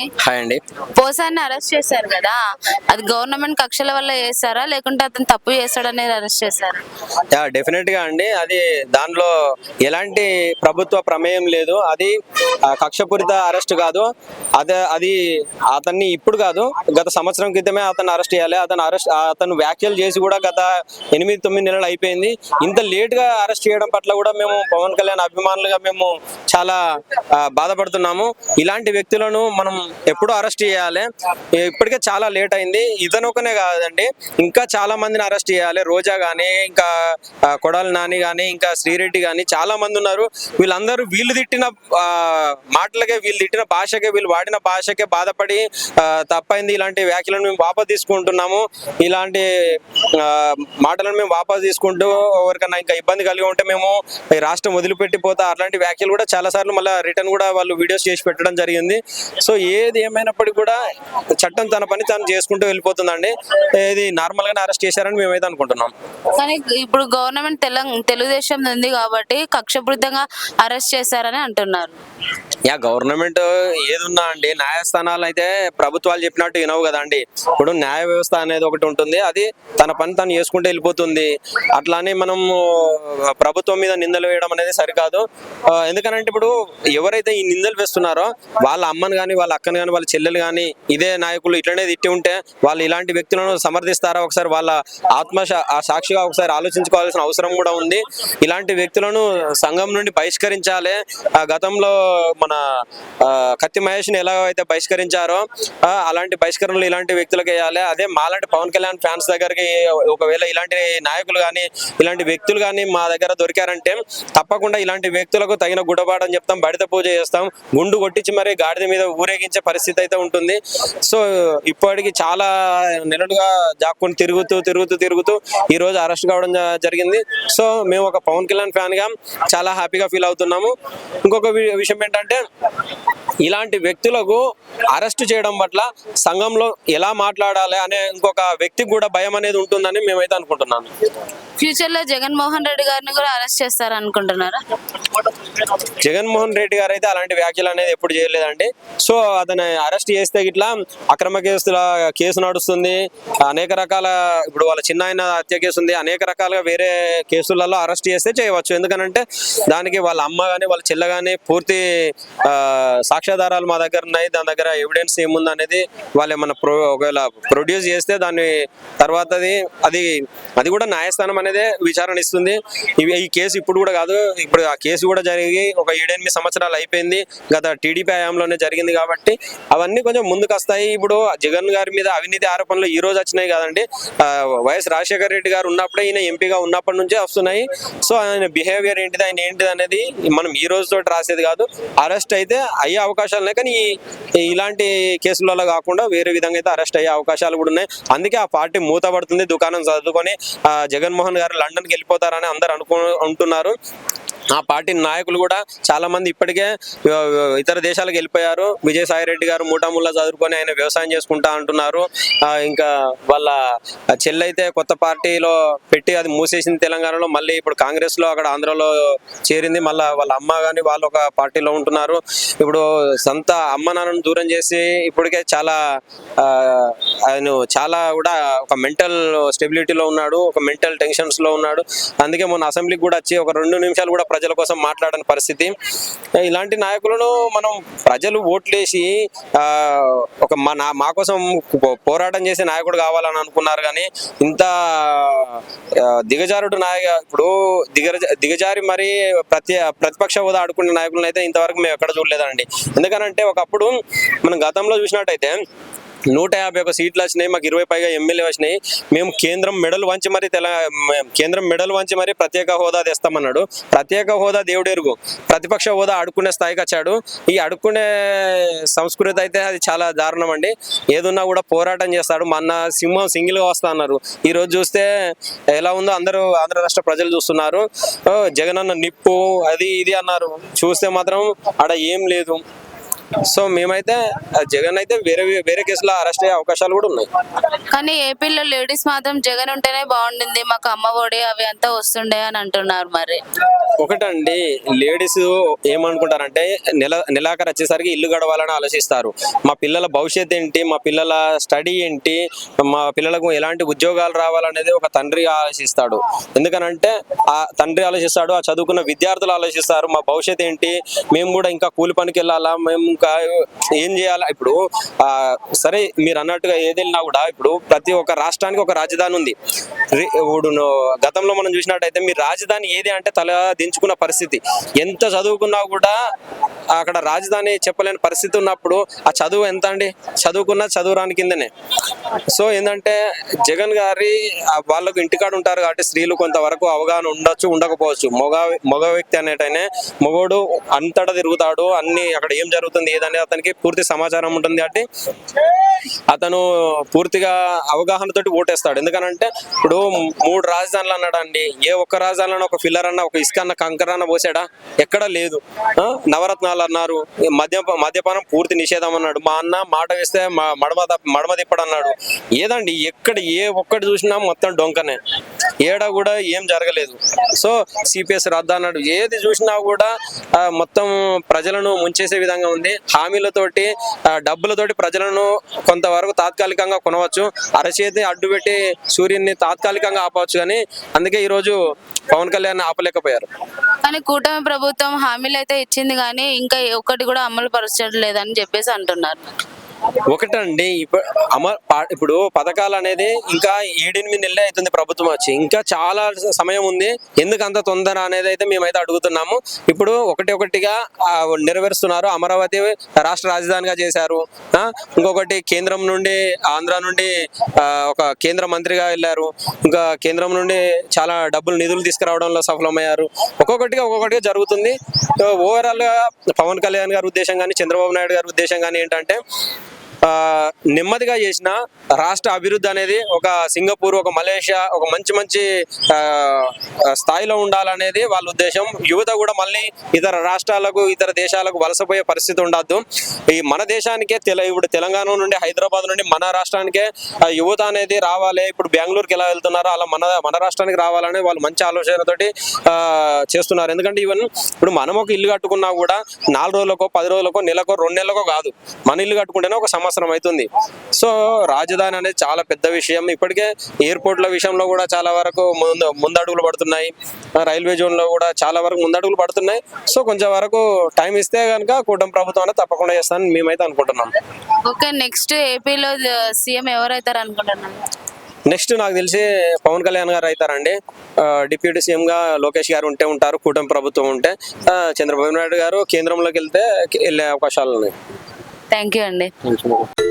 అండి హాయ్ అండి. పోసాన్ని అరెస్ట్ చేశారు కదా అది గవర్నమెంట్ కక్షల వల్ల చేస్తారా లేకుంటే అతను తప్పు చేస్తాడనేది అరెస్ట్ చేశారా? యా డెఫినెట్గా అండి. అది దానిలో ఎలాంటి ప్రభుత్వ ప్రమేయం లేదు. అది కక్షపూరిత అరెస్ట్ కాదు. అదే అది అతన్ని ఇప్పుడు కాదు గత సంవత్సరం క్రితమే అతను అరెస్ట్ చేయాలి. అతను అరెస్ట్ అతను వ్యాఖ్యలు చేసి కూడా గత ఎనిమిది తొమ్మిది నెలలు అయిపోయింది. ఇంత లేట్గా అరెస్ట్ చేయడం పట్ల కూడా మేము పవన్ కళ్యాణ్ అభిమానులుగా మేము చాలా బాధపడుతున్నాము. ఇలాంటి వ్యక్తులను మనం ఎప్పుడూ అరెస్ట్ చేయాలి. ఇప్పటికే చాలా లేట్ అయింది. ఇతను ఒకనే కాదండి. ఇంకా చాలా మందిని అరెస్ట్ చేయాలి. రోజా గానీ ఇంకా కొడాలి నాని గానీ ఇంకా శ్రీరెడ్డి గానీ చాలా మంది ఉన్నారు. వీళ్ళందరూ వీళ్ళు తిట్టిన ఆ, మాటలకే వీళ్ళు తిట్టిన భాషకే వీళ్ళు వాడిన భాషకే బాధపడి తప్పైంది ఇలాంటి వ్యాఖ్యలను మేము వాపస్ తీసుకుంటున్నాము. ఇలాంటి మాటలను మేము వాపస్ తీసుకుంటూ ఎవరికైనా ఇంకా ఇబ్బంది కలిగి ఉంటే మేము ఈ రాష్ట్రం వదిలిపెట్టిపోతా అలాంటి వ్యాఖ్యలు కూడా చాలా సార్లు మళ్ళీ రిటర్న్ కూడా వాళ్ళు వీడియోస్ చేసి పెట్టడం జరిగింది. సో ఏది ఏమైనప్పటికీ కూడా చట్టం తన పని తను చేసుకుంటూ వెళ్ళిపోతుందండి. ఇది నార్మల్ గానే అరెస్ట్ చేశారని మేమైతే అనుకుంటున్నాం. కానీ ఇప్పుడు గవర్నమెంట్ తెలంగాణ తెలుగుదేశం ఉంది కాబట్టి కక్షపూరితంగా అరెస్ట్ చేశారని అంటున్నారు. యా గవర్నమెంట్ ఏదున్నా అండి న్యాయస్థానాలు అయితే ప్రభుత్వాలు చెప్పినట్టు వినవు కదండి ఇప్పుడు న్యాయ వ్యవస్థ అనేది ఒకటి ఉంటుంది అది తన పని తను చేసుకుంటే వెళ్ళిపోతుంది. అట్లానే మనం ప్రభుత్వం మీద నిందలు వేయడం అనేది సరికాదు. ఎందుకనంటే ఇప్పుడు ఎవరైతే ఈ నిందలు వేస్తున్నారో వాళ్ళ అమ్మని కానీ వాళ్ళ అక్కని కానీ వాళ్ళ చెల్లెలు కానీ ఇదే నాయకులు ఇట్లనే తిట్టి ఉంటే వాళ్ళు ఇలాంటి వ్యక్తులను సమర్థిస్తారా? ఒకసారి వాళ్ళ ఆత్మ ఆ సాక్షిగా ఒకసారి ఆలోచించుకోవాల్సిన అవసరం కూడా ఉంది. ఇలాంటి వ్యక్తులను సంఘం నుండి బహిష్కరించాలి. ఆ గతంలో మన కత్తి మహేష్ని ఎలా అయితే బహిష్కరించారో అలాంటి బహిష్కరణలు ఇలాంటి వ్యక్తులకు వేయాలి. అదే మాలాంటి పవన్ కళ్యాణ్ ఫ్యాన్స్ దగ్గరికి ఒకవేళ ఇలాంటి నాయకులు కానీ ఇలాంటి వ్యక్తులు కానీ మా దగ్గర దొరికారంటే తప్పకుండా ఇలాంటి వ్యక్తులకు తగిన గుడబాటని చెప్తాం బడిత పూజ చేస్తాం. గుండు కొట్టించి మరి గాడిద మీద ఊరేగించే పరిస్థితి అయితే ఉంటుంది. సో ఇప్పటికి చాలా నెలలుగా జాక్కుని తిరుగుతూ తిరుగుతూ తిరుగుతూ ఈ రోజు అరెస్ట్ కావడం జరిగింది. సో మేము ఒక పవన్ కళ్యాణ్ ఫ్యాన్గా చాలా హ్యాపీగా ఫీల్ అవుతున్నాము. ఇంకొక విషయం విషయం ఏంటంటే ఇలాంటి వ్యక్తులకు అరెస్ట్ చేయడం పట్ల సంఘంలో ఎలా మాట్లాడాలి అనే ఇంకొక వ్యక్తికి కూడా భయం అనేది ఉంటుందని మేమైతే అనుకుంటున్నాను ఫ్యూచర్లో జగన్మోహన్ రెడ్డి గారిని కూడా అరెస్ట్ చేస్తారు అనుకుంటున్నారా జగన్మోహన్ రెడ్డి గారు అయితే అలాంటి వ్యాఖ్యలు అనేది ఎప్పుడు చేయలేదండి. సో అతను అరెస్ట్ చేస్తే ఇట్లా అక్రమ కేసుల కేసు నడుస్తుంది. అనేక రకాల ఇప్పుడు వాళ్ళ చిన్న ఆయన హత్య కేసు ఉంది. అనేక రకాలుగా వేరే కేసులలో అరెస్ట్ చేస్తే చేయవచ్చు. ఎందుకనంటే దానికి వాళ్ళ అమ్మ కానీ వాళ్ళ చెల్ల కానీ పూర్తి సాక్ష్యాధారాలు మా దగ్గర ఉన్నాయి. దాని దగ్గర ఎవిడెన్స్ ఏముంది అనేది వాళ్ళు ఏమన్నా ప్రో ఒకవేళ ప్రొడ్యూస్ చేస్తే దాన్ని తర్వాతది అది అది కూడా న్యాయస్థానం అనేది విచారణ ఇస్తుంది. ఇవి ఈ కేసు ఇప్పుడు కూడా కాదు. ఇప్పుడు ఆ కేసు కూడా జరిగి ఒక ఏడెనిమిది సంవత్సరాలు అయిపోయింది. గత టీడీపీ హయాంలోనే జరిగింది కాబట్టి అవన్నీ కొంచెం ముందుకు వస్తాయి. ఇప్పుడు జగన్ గారి మీద అవినీతి ఆరోపణలు ఈ రోజు వచ్చినాయి కదండి. వైఎస్ రాజశేఖర రెడ్డి గారు ఉన్నప్పుడే ఈయన ఎంపీగా ఉన్నప్పటి నుంచే వస్తున్నాయి. సో ఆయన బిహేవియర్ ఏంటిది? ఆయన ఏంటిది అనేది మనం ఈ రోజుతో రాసేది కాదు. అరెస్ట్ అయితే అయ్యే అవకాశాలు ఉన్నాయి. కానీ ఇలాంటి కేసులలో కాకుండా వేరే విధంగా అయితే అరెస్ట్ అయ్యే అవకాశాలు కూడా ఉన్నాయి. అందుకే ఆ పార్టీ మూతపడుతుంది దుకాణం చదువుకొని ఆ, జగన్మోహన్ గారు లండన్కి వెళ్ళిపోతారని అందరు అనుకుంటున్నారు ఆ పార్టీ నాయకులు కూడా చాలా మంది ఇప్పటికే ఇతర దేశాలకు వెళ్ళిపోయారు. విజయసాయి రెడ్డి గారు మూటాముల్లా చదువుకొని ఆయన వ్యవసాయం చేసుకుంటా అంటున్నారు. ఇంకా వాళ్ళ చెల్లైతే కొత్త పార్టీలో పెట్టి అది మూసేసింది తెలంగాణలో మళ్ళీ ఇప్పుడు కాంగ్రెస్లో అక్కడ ఆంధ్రలో చేరింది. మళ్ళీ వాళ్ళ అమ్మ కానీ వాళ్ళు ఒక పార్టీలో ఉంటున్నారు. ఇప్పుడు సొంత అమ్మ నాన్నను దూరం చేసి ఇప్పటికే చాలా ఆయన చాలా కూడా ఒక మెంటల్ స్టెబిలిటీలో ఉన్నాడు ఒక మెంటల్ టెన్షన్స్లో ఉన్నాడు. అందుకే మొన్న అసెంబ్లీకి కూడా వచ్చి ఒక రెండు నిమిషాలు కూడా ప్రజల కోసం మాట్లాడని పరిస్థితి. ఇలాంటి నాయకులను మనం ప్రజలు ఓట్లేసి ఒక మా నా- మా కోసం పో- పోరాటం చేసే నాయకుడు కావాలని అనుకున్నారు కానీ ఇంత దిగజారుడు నాయక ఇప్పుడు దిగ దిగజారి మరి ప్రతి ప్రతిపక్ష హోదా ఆడుకునే నాయకులను అయితే ఇంతవరకు మేము ఎక్కడ చూడలేదండి. ఎందుకనంటే ఒకప్పుడు మనం గతంలో చూసినట్టయితే నూట యాభై ఒక సీట్లు వచ్చినాయి మాకు ఇరవై పైగా ఎమ్మెల్యే వచ్చినాయి. మేము కేంద్రం మెడల్ వంచి మరి తెల కేంద్రం మెడల్ వంచి మరి ప్రత్యేక హోదా తెస్తామన్నాడు. ప్రత్యేక హోదా దేవుడెరుగు. ప్రతిపక్ష హోదా అడుక్కునే స్థాయికి వచ్చాడు. ఈ అడుక్కునే సంస్కృతి అయితే అది చాలా దారుణం అండి. ఏదున్నా కూడా పోరాటం చేస్తాడు. మన సింహం సింగిల్గా వస్తా అన్నారు ఈ రోజు చూస్తే ఎలా ఉందో అందరూ ఆంధ్ర రాష్ట్ర ప్రజలు చూస్తున్నారు. జగనన్న నిప్పు అది ఇది అన్నారు. చూస్తే మాత్రం ఆడ ఏం లేదు. సో మేమైతే జగన్ అయితే వేరే వేరే కేసులో అరెస్ట్ అయ్యే అవకాశాలు కూడా ఉన్నాయి. కానీ ఏపీలో లేడీస్ మాత్రం జగన్ ఉంటేనే బాగుండింది మాకు అమ్మ ఒడి అవి అంతా వస్తుండే అని అంటున్నారు మరి. ఒకటండి లేడీస్ ఏమనుకుంటారంటే నెల నెలాఖరు వచ్చేసరికి ఇల్లు గడవాలని ఆలోచిస్తారు. మా పిల్లల భవిష్యత్ ఏంటి మా పిల్లల స్టడీ ఏంటి మా పిల్లలకు ఎలాంటి ఉద్యోగాలు రావాలనేది ఒక తండ్రి ఆలోచిస్తాడు. ఎందుకనంటే ఆ తండ్రి ఆలోచిస్తాడు ఆ చదువుకున్న విద్యార్థులు ఆలోచిస్తారు మా భవిష్యత్ ఏంటి మేము కూడా ఇంకా కూలి పనికి వెళ్ళాలా మేము ఇంకా ఏం చేయాలి? ఇప్పుడు ఆ, సరే మీరు అన్నట్టుగా ఏది వెళ్ళినా కూడా ఇప్పుడు ప్రతి ఒక్క రాష్ట్రానికి ఒక రాజధాని ఉంది. ఇప్పుడు గతంలో మనం చూసినట్టయితే మీ రాజధాని ఏది అంటే తల దించుకున్న పరిస్థితి. ఎంత చదువుకున్నా కూడా అక్కడ రాజధాని చెప్పలేని పరిస్థితి ఉన్నప్పుడు ఆ చదువు ఎంత అండి చదువుకున్న చదువురాని కిందనే. సో ఏంటంటే జగన్ గారి వాళ్ళకు ఇంటికాడ ఉంటారు కాబట్టి స్త్రీలు కొంతవరకు అవగాహన ఉండొచ్చు ఉండకపోవచ్చు. మగ మగ వ్యక్తి అనేటనే మగోడు అంతటా తిరుగుతాడు అన్ని అక్కడ ఏం జరుగుతుంది ఏదనేది అతనికి పూర్తి సమాచారం ఉంటుంది కాబట్టి అతను పూర్తిగా అవగాహనతోటి ఓటేస్తాడు. ఎందుకనంటే ఇప్పుడు మూడు రాజధానులు అన్నాడండి. ఏ ఒక్క రాజధానిలో ఒక ఫిల్లర్ అన్న ఒక ఇసుక అన్న కంకర అన్న పోసాడా? ఎక్కడ లేదు. నవరత్నాలు అన్నారు. మద్యప మద్యపానం పూర్తి నిషేధం అన్నాడు. మా అన్న మాట వేస్తే మా- మడమ మడమ తిప్పడు అన్నాడు ఏదండి ఎక్కడ ఏ ఒక్కటి చూసినా మొత్తం డొంకనే. ఏడ కూడా ఏం జరగలేదు. సో సిపిఎస్ రద్దు అన్నాడు. ఏది చూసినా కూడా మొత్తం ప్రజలను ముంచేసే విధంగా ఉంది. హామీలతోటి డబ్బులతోటి ప్రజలను కొంతవరకు తాత్కాలికంగా కొనవచ్చు. అరచేతి అడ్డుపెట్టి సూర్యుని తాత్కాలికంగా ఆపవచ్చు కానీ అందుకే ఈరోజు పవన్ కళ్యాణ్ ఆపలేకపోయారు. కానీ కూటమి ప్రభుత్వం హామీలు అయితే ఇచ్చింది కానీ ఇంకా ఒక్కటి కూడా అమలు పరచట్లేదని చెప్పేసి అంటున్నారు. ఒకటండి ఇప్పుడు అమ ఇప్పుడు పథకాలు అనేది ఇంకా ఏడెనిమిది నెలలే అవుతుంది ప్రభుత్వం వచ్చి. ఇంకా చాలా సమయం ఉంది. ఎందుకు అంత తొందర అనేది అయితే మేమైతే అడుగుతున్నాము. ఇప్పుడు ఒకటి ఒకటిగా నెరవేరుస్తున్నారు. అమరావతి రాష్ట్ర రాజధానిగా చేశారు. ఇంకొకటి కేంద్రం నుండి ఆంధ్ర నుండి ఒక కేంద్ర మంత్రిగా వెళ్ళారు. ఇంకా కేంద్రం నుండి చాలా డబ్బులు నిధులు తీసుకురావడంలో సఫలమయ్యారు. ఒక్కొక్కటిగా ఒక్కొక్కటిగా జరుగుతుంది. ఓవరాల్గా పవన్ కళ్యాణ్ గారి ఉద్దేశం కానీ చంద్రబాబు నాయుడు గారి ఉద్దేశం కానీ ఏంటంటే నెమ్మదిగా చేసిన రాష్ట్ర అభివృద్ధి అనేది ఒక సింగపూర్ ఒక మలేషియా ఒక మంచి మంచి ఆ, స్థాయిలో ఉండాలనేది వాళ్ళ ఉద్దేశం. యువత కూడా మళ్ళీ ఇతర రాష్ట్రాలకు ఇతర దేశాలకు వలసపోయే పరిస్థితి ఉండద్దు. ఈ మన దేశానికే తెల ఇప్పుడు తెలంగాణ నుండి హైదరాబాద్ నుండి మన రాష్ట్రానికే యువత అనేది రావాలి. ఇప్పుడు బెంగళూరుకి ఎలా వెళ్తున్నారో అలా మన మన రాష్ట్రానికి రావాలని వాళ్ళు మంచి ఆలోచనతోటి చేస్తున్నారు. ఎందుకంటే ఈవెన్ ఇప్పుడు మనం ఒక ఇల్లు కట్టుకున్నా కూడా నాలుగు రోజులకో పది రోజులకో నెలకో రెండు నెలలకో కాదు. మన ఇల్లు కట్టుకుంటేనే ఒక సంవత్సరం అవుతుంది. సో రాజధాని అనేది చాలా పెద్ద విషయం. ఇప్పటికే ఎయిర్పోర్ట్ల విషయంలో కూడా చాలా వరకు ముందు ముందడుగులు పడుతున్నాయి. రైల్వే జోన్లో కూడా చాలా వరకు ముందడుగులు పడుతున్నాయి. సో కొంచెం వరకు టైం ఇస్తే కనుక కూటమి ప్రభుత్వం అనేది తప్పకుండా చేస్తానని మేమైతే అనుకుంటున్నాం. ఓకే నెక్స్ట్ ఏపీలో సీఎం ఎవరైతారు అనుకుంటున్నాను నెక్స్ట్ నాకు తెలిసి పవన్ కళ్యాణ్ గారు అవుతారండి డిప్యూటీ సీఎం గా లోకేష్ గారు ఉంటే ఉంటారు కూటమి ప్రభుత్వం ఉంటే. చంద్రబాబు నాయుడు గారు కేంద్రంలోకి వెళ్తే వెళ్ళే అవకాశాలు ఉన్నాయి. థ్యాంక్ యూ అండి